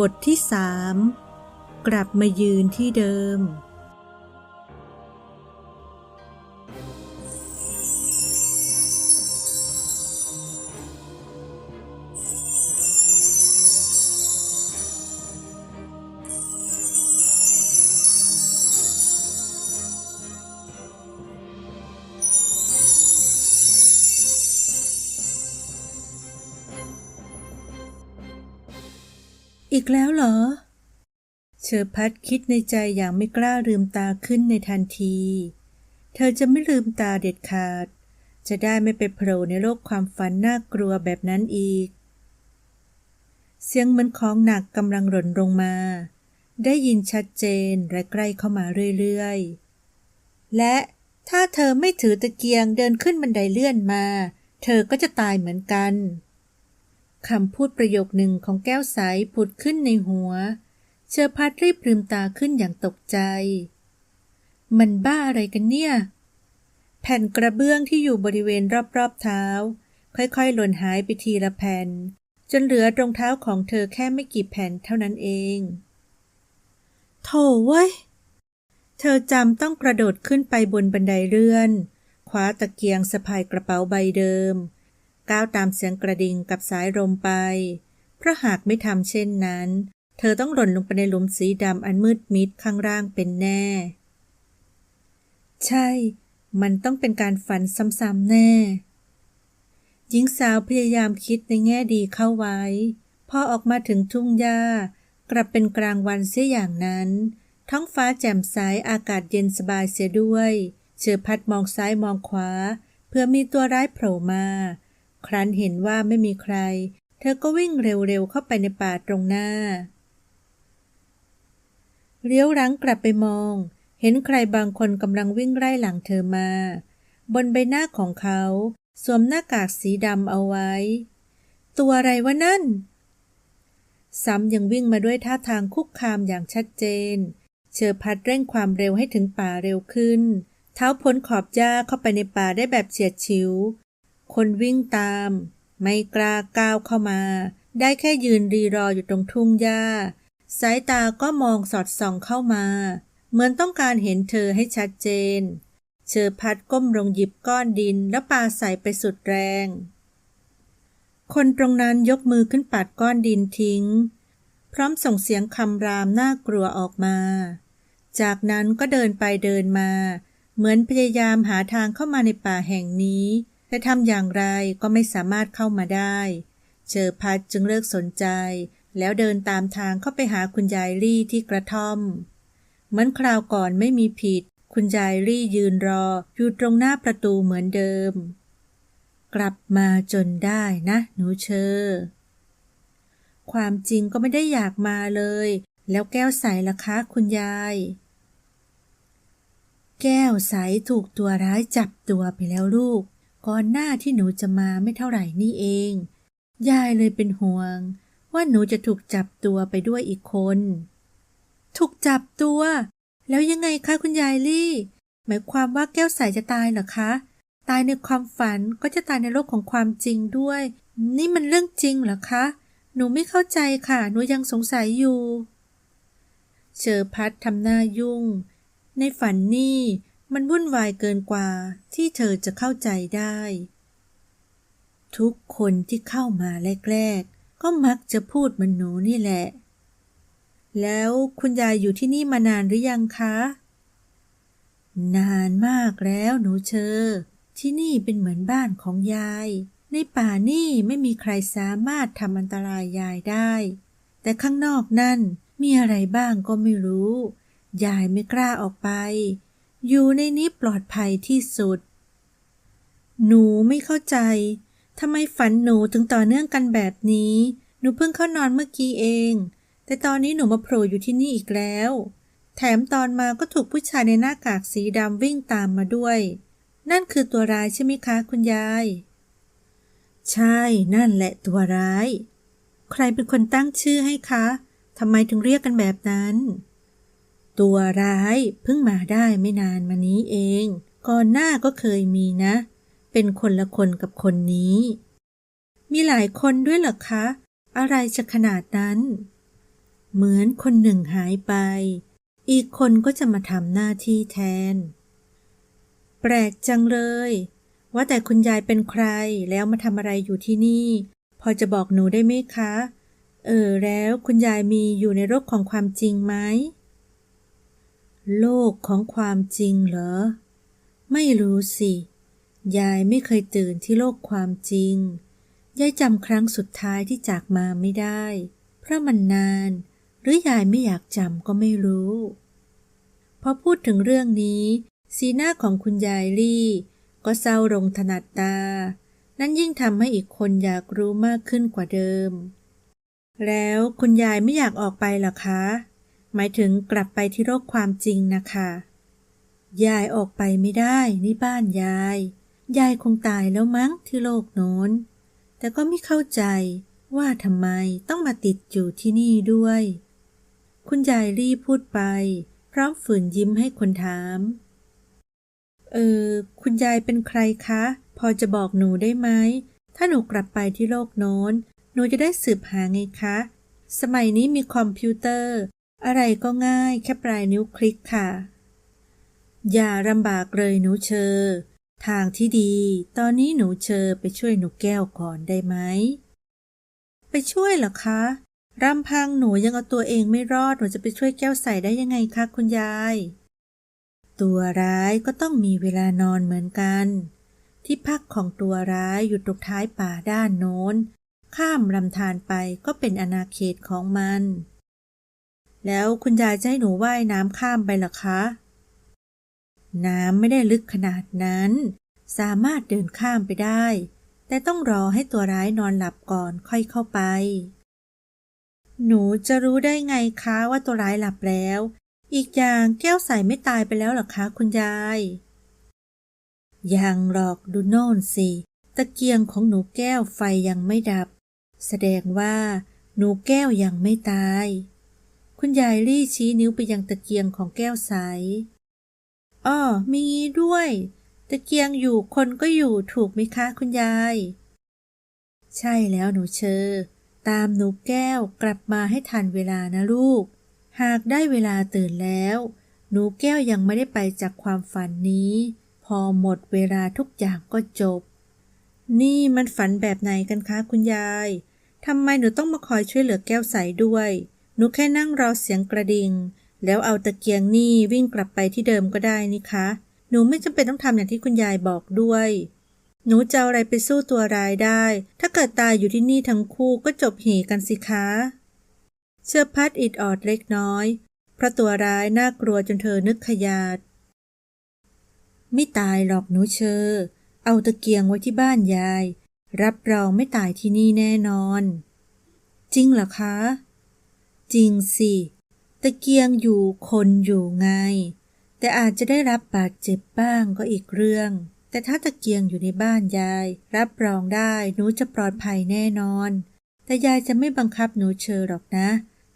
บทที่สามกลับมายืนที่เดิม อีกแล้วเหรอ เชอพัดคิดในใจอย่างไม่กล้าลืมตาขึ้นในทันที เธอจะไม่ลืมตาเด็ดขาด จะได้ไม่ไปโผล่ในโลกความฝันน่ากลัวแบบนั้นอีก เสียงเหมือนของหนักกำลังหล่นลงมา ได้ยินชัดเจนและใกล้เข้ามาเรื่อยๆ และถ้าเธอไม่ถือตะเกียงเดินขึ้นบันไดเลื่อนมา เธอก็จะตายเหมือนกัน คำพูดประโยคหนึ่งของแก้วใสผุดขึ้นในหัว เชอพัดรีบลืมตาขึ้นอย่างตกใจ มันบ้าอะไรกันเนี่ย แผ่นกระเบื้องที่อยู่บริเวณรอบๆเท้า ค่อยๆ หล่นหายไปทีละแผ่น จนเหลือตรงเท้าของเธอแค่ไม่กี่แผ่นเท่านั้นเองโถเว้ย เธอจำต้องกระโดดขึ้นไปบนบันไดเลื่อนคว้าตะเกียงสะพายกระเป๋าใบเดิม ก้าวตามเสียงกระดิ่งกับสายลมไป เพราะหากไม่ทำเช่นนั้น เธอต้องหล่นลงไปในหลุมสีดำอันมืดมิดข้างล่างเป็นแน่ ใช่ มันต้องเป็นการฝันซ้ำๆแน่ หญิงสาวพยายามคิดในแง่ดีเข้าไว้ พอออกมาถึงทุ่งหญ้ากลับเป็นกลางวันเสียอย่างนั้น ท้องฟ้าแจ่มใสอากาศเย็นสบายเสียด้วย เชอพัดมองซ้ายมองขวา เพื่อมีตัวร้ายโผล่มา ครั้นเห็นว่าไม่มีใคร เธอก็วิ่งเร็วๆเข้าไปในป่าตรงหน้า เลี้ยวหลังกลับไปมอง เห็นใครบางคนกำลังวิ่งไล่หลังเธอมา บนใบหน้าของเขา สวมหน้ากากสีดำเอาไว้ ตัวอะไรวะนั่น ซ้ำยังวิ่งมาด้วยท่าทางคุกคามอย่างชัดเจน เชอพัดเร่งความเร็วให้ถึงป่าเร็วขึ้น เท้าพ้นขอบหญ้าเข้าไปในป่าได้แบบเฉียดฉิว คนวิ่งตาม ไม่กล้าก้าวเข้ามา ได้แค่ยืนรีรออยู่ตรงทุ่งหญ้า สายตาก็มองสอดส่องเข้ามา เหมือนต้องการเห็นเธอให้ชัดเจน เชอพัดก้มลงหยิบก้อนดินแล้วปาใส่ไปสุดแรง คนตรงนั้นยกมือขึ้นปัดก้อนดินทิ้ง พร้อมส่งเสียงคำรามน่ากลัวออกมา จากนั้นก็เดินไปเดินมา เหมือนพยายามหาทางเข้ามาในป่าแห่งนี้ แต่ทำอย่างไรก็ไม่สามารถเข้ามาได้ เชอพัดจึงเลิกสนใจ แล้วเดินตามทางเข้าไปหาคุณยายลี่ที่กระท่อม เหมือนคราวก่อนไม่มีผิด คุณยายลี่ยืนรอ อยู่ตรงหน้าประตูเหมือนเดิม กลับมาจนได้นะ หนูเชอ ความจริงก็ไม่ได้อยากมาเลย แล้วแก้วใสล่ะคะ คุณยายแก้วใสถูกตัวร้ายจับตัวไปแล้วลูก ก่อนหน้าที่หนูจะมาไม่เท่าไหร่นี่เอง ยายเลยเป็นห่วง ว่าหนูจะถูกจับตัวไปด้วยอีกคน ถูกจับตัว แล้วยังไงคะคุณยายลี่ หมายความว่าแก้วใสจะตายเหรอคะ ตายในความฝันก็จะตายในโลกของความจริงด้วย นี่มันเรื่องจริงเหรอคะ หนูไม่เข้าใจค่ะ หนูยังสงสัยอยู่ เชอพัดทำหน้ายุ่ง ในฝันนี่ มันวุ่นวายเกินกว่าที่เธอจะเข้าใจได้ ทุกคนที่เข้ามาแรกๆ ก็มักจะพูดเหมือนหนูนี่แหละ แล้วคุณยายอยู่ที่นี่มานานหรือยังคะ นานมากแล้วหนูเชอ ที่นี่เป็นเหมือนบ้านของยาย ในป่านี่ไม่มีใครสามารถทำอันตรายยายได้ แต่ข้างนอกนั่นมีอะไรบ้างก็ไม่รู้ ยายไม่กล้าออกไป อยู่ในนี้ปลอดภัยที่สุด หนูไม่เข้าใจทำไมฝันหนูถึงต่อเนื่องกันแบบนี้ หนูเพิ่งเข้านอนเมื่อกี้เอง แต่ตอนนี้หนูมาโผล่อยู่ที่นี่อีกแล้ว แถมตอนมาก็ถูกผู้ชายในหน้ากากสีดำวิ่งตามมาด้วย นั่นคือตัวร้ายใช่ไหมคะคุณยาย ใช่ นั่นแหละตัวร้าย ใครเป็นคนตั้งชื่อให้คะทำไมถึงเรียกกันแบบนั้น ตัวร้ายเพิ่งมาได้ไม่นานมานี้เอง ก่อนหน้าก็เคยมีนะ เป็นคนละคนกับคนนี้ มีหลายคนด้วยเหรอคะ อะไรจะขนาดนั้น เหมือนคนหนึ่งหายไป อีกคนก็จะมาทำหน้าที่แทน แปลกจังเลย ว่าแต่คุณยายเป็นใครแล้วมาทำอะไรอยู่ที่นี่ พอจะบอกหนูได้ไหมคะ เออแล้วคุณยายมีอยู่ในโลกของความจริงไหม โลกของความจริงเหรอ ไม่รู้สิ ยายไม่เคยตื่นที่โลกความจริง ยายจำครั้งสุดท้ายที่จากมาไม่ได้ เพราะมันนาน หรือยายไม่อยากจำก็ไม่รู้พอพูดถึงเรื่องนี้ สีหน้าของคุณยายลี่ ก็เศร้าลงถนัดตา นั่นยิ่งทำให้อีกคนอยากรู้มากขึ้นกว่าเดิม แล้วคุณยายไม่อยากออกไปหรอคะ หมายถึงกลับไปที่โลกความจริงนะคะ ยายออกไปไม่ได้ นี่บ้านยาย ยายคงตายแล้วมั้งที่โลกโน้น แต่ก็ไม่เข้าใจว่าทำไมต้องมาติดอยู่ที่นี่ด้วย คุณยายรีบพูดไป พร้อมฝืนยิ้มให้คนถาม เออ คุณยายเป็นใครคะ พอจะบอกหนูได้ไหม ถ้าหนูกลับไปที่โลกโน้น หนูจะได้สืบหาไงคะ สมัยนี้มีคอมพิวเตอร์ อะไรก็ง่ายแค่ปลายนิ้วคลิกค่ะ อย่าลำบากเลยหนูเชอ ทางที่ดี ตอนนี้หนูเชอไปช่วยหนูแก้วก่อนได้ไหม ไปช่วยเหรอคะรำพังหนูยังเอาตัวเองไม่รอด หนูจะไปช่วยแก้วใส่ได้ยังไงคะคุณยาย ตัวร้ายก็ต้องมีเวลานอนเหมือนกัน ที่พักของตัวร้ายอยู่ตรงท้ายป่าด้านโน้น ข้ามลำธารไปก็เป็นอาณาเขตของมัน แล้วคุณยายจะให้หนูว่ายน้ำข้ามไปหรอคะ น้ำไม่ได้ลึกขนาดนั้น สามารถเดินข้ามไปได้ แต่ต้องรอให้ตัวร้ายนอนหลับก่อนค่อยเข้าไป หนูจะรู้ได้ไงคะว่าตัวร้ายหลับแล้ว อีกอย่างแก้วใสไม่ตายไปแล้วหรอคะคุณยาย ยังหรอกดูโน่นสิ ตะเกียงของหนูแก้วไฟยังไม่ดับ แสดงว่าหนูแก้วยังไม่ตาย คุณยายรี่ชี้นิ้วไปยังตะเกียงของแก้วใสอ้อมีงี้ด้วย ตะเกียงอยู่คนก็อยู่ถูกไหมคะคุณยาย ใช่แล้วหนูเชอ ตามหนูแก้วกลับมาให้ทันเวลานะลูก หากได้เวลาตื่นแล้ว หนูแก้วยังไม่ได้ไปจากความฝันนี้ พอหมดเวลาทุกอย่างก็จบ นี่มันฝันแบบไหนกันคะคุณยายทำไมหนูต้องมาคอยช่วยเหลือแก้วใสด้วย หนูแค่นั่งรอเสียงกระดิ่ง แล้วเอาตะเกียงนี่วิ่งกลับไปที่เดิมก็ได้นี่คะ หนูไม่จำเป็นต้องทำอย่างที่คุณยายบอกด้วย หนูจะเอาอะไรไปสู้ตัวร้ายได้ ถ้าเกิดตายอยู่ที่นี่ทั้งคู่ก็จบเหกันสิคะ เชื่อพัดอิดออดเล็กน้อย เพราะตัวร้ายน่ากลัวจนเธอนึกขยาด ไม่ตายหรอกหนูเชอ เอาตะเกียงไว้ที่บ้านยาย รับรองไม่ตายที่นี่แน่นอน จริงเหรอคะ จริงสิ ตะเกียงอยู่คนอยู่ไง แต่อาจจะได้รับบาดเจ็บบ้างก็อีกเรื่อง แต่ถ้าตะเกียงอยู่ในบ้านยาย รับรองได้หนูจะปลอดภัยแน่นอน แต่ยายจะไม่บังคับหนูเชอหรอกนะ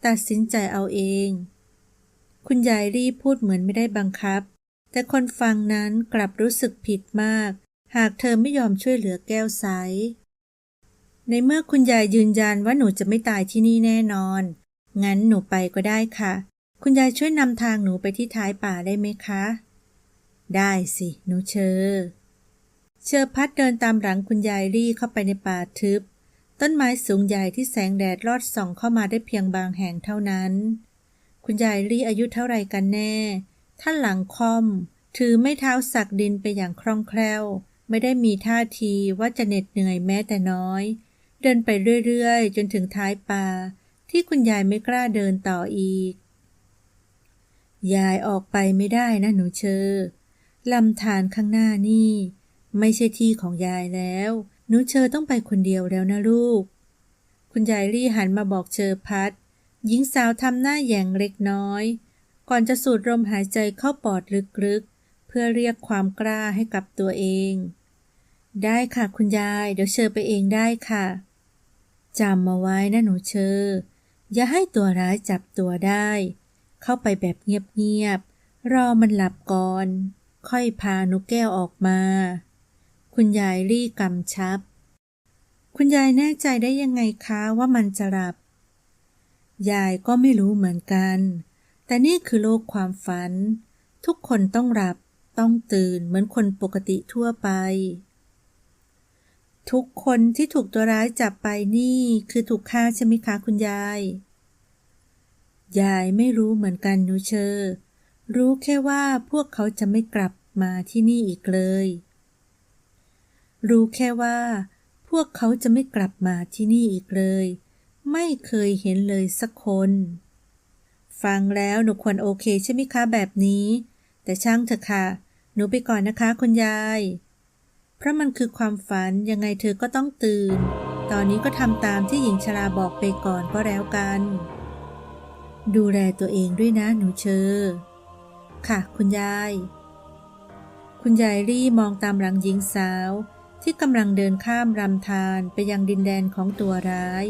ตัดสินใจเอาเอง คุณยายรีพูดเหมือนไม่ได้บังคับ แต่คนฟังนั้นกลับรู้สึกผิดมาก หากเธอไม่ยอมช่วยเหลือแก้วใสในเมื่อคุณยายยืนยันว่าหนูจะไม่ตายที่นี่แน่นอน งั้นหนูไปก็ได้ค่ะ คุณยายช่วยนำทางหนูไปที่ท้ายป่าได้ไหมคะ ได้สิ หนูเชอ เชอพัดเดินตามหลังคุณยายรี่เข้าไปในป่าทึบ ต้นไม้สูงใหญ่ที่แสงแดดลอดส่องเข้ามาได้เพียงบางแห่งเท่านั้น คุณยายรี่อายุเท่าไรกันแน่ ท่านหลังคอม ถือไม่เท้าสักดินไปอย่างคล่องแคล่ว ไม่ได้มีท่าทีว่าจะเหน็ดเหนื่อยแม้แต่น้อย เดินไปเรื่อยๆ จนถึงท้ายป่า ที่คุณยายไม่กล้าเดินต่ออีก ยายออกไปไม่ได้นะหนูเชอลำธารข้างหน้านี่ ไม่ใช่ที่ของยายแล้ว หนูเชอต้องไปคนเดียวแล้วนะลูก คุณยายรี่หันมาบอกเชอพัดหญิงสาวทำหน้าแยงเล็กน้อย ก่อนจะสูดลมหายใจเข้าปอดลึกๆ เพื่อเรียกความกล้าให้กับตัวเอง ได้ค่ะคุณยาย เดี๋ยวเชอไปเองได้ค่ะจำมาไว้นะหนูเชอ อย่าให้ตัวร้ายจับตัวได้ เข้าไปแบบเงียบๆ รอมันหลับก่อน ค่อยพาหนูแก้วออกมา คุณยายรี่กำชับ คุณยายแน่ใจได้ยังไงคะว่ามันจะหลับ ยายก็ไม่รู้เหมือนกัน แต่นี่คือโลกความฝัน ทุกคนต้องหลับ ต้องตื่นเหมือนคนปกติทั่วไป ทุกคนที่ถูกตัวร้ายจับไปนี่คือถูกฆ่าใช่ไหมคะคุณยาย ยายไม่รู้เหมือนกันหนูเชอรู้แค่ว่าพวกเขาจะไม่กลับมาที่นี่อีกเลย รู้แค่ว่า พวกเขาจะไม่กลับมาที่นี่อีกเลย ไม่เคยเห็นเลยสักคน ฟังแล้วหนูควรโอเคใช่ไหมคะแบบนี้ แต่ช่างเถอะค่ะ หนูไปก่อนนะคะคุณยาย เพราะมันคือความฝันยังไงเธอก็ต้องตื่น ตอนนี้ก็ทำตามที่หญิงชราบอกไปก่อนก็แล้วกัน ดูแลตัวเองด้วยนะหนูเชอ ค่ะ คุณยาย คุณยายรี่มองตามหลังหญิงสาว ที่กำลังเดินข้ามรำธารไปยังดินแดนของตัวร้าย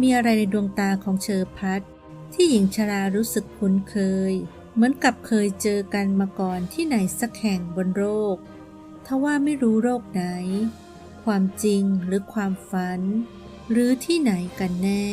มีอะไรในดวงตาของเชอพัดที่หญิงชรารู้สึกคุ้นเคย เหมือนกับเคยเจอกันมาก่อนที่ไหนสักแห่งบนโลก ทว่าไม่รู้โรคไหน ความจริงหรือความฝัน หรือที่ไหนกันแน่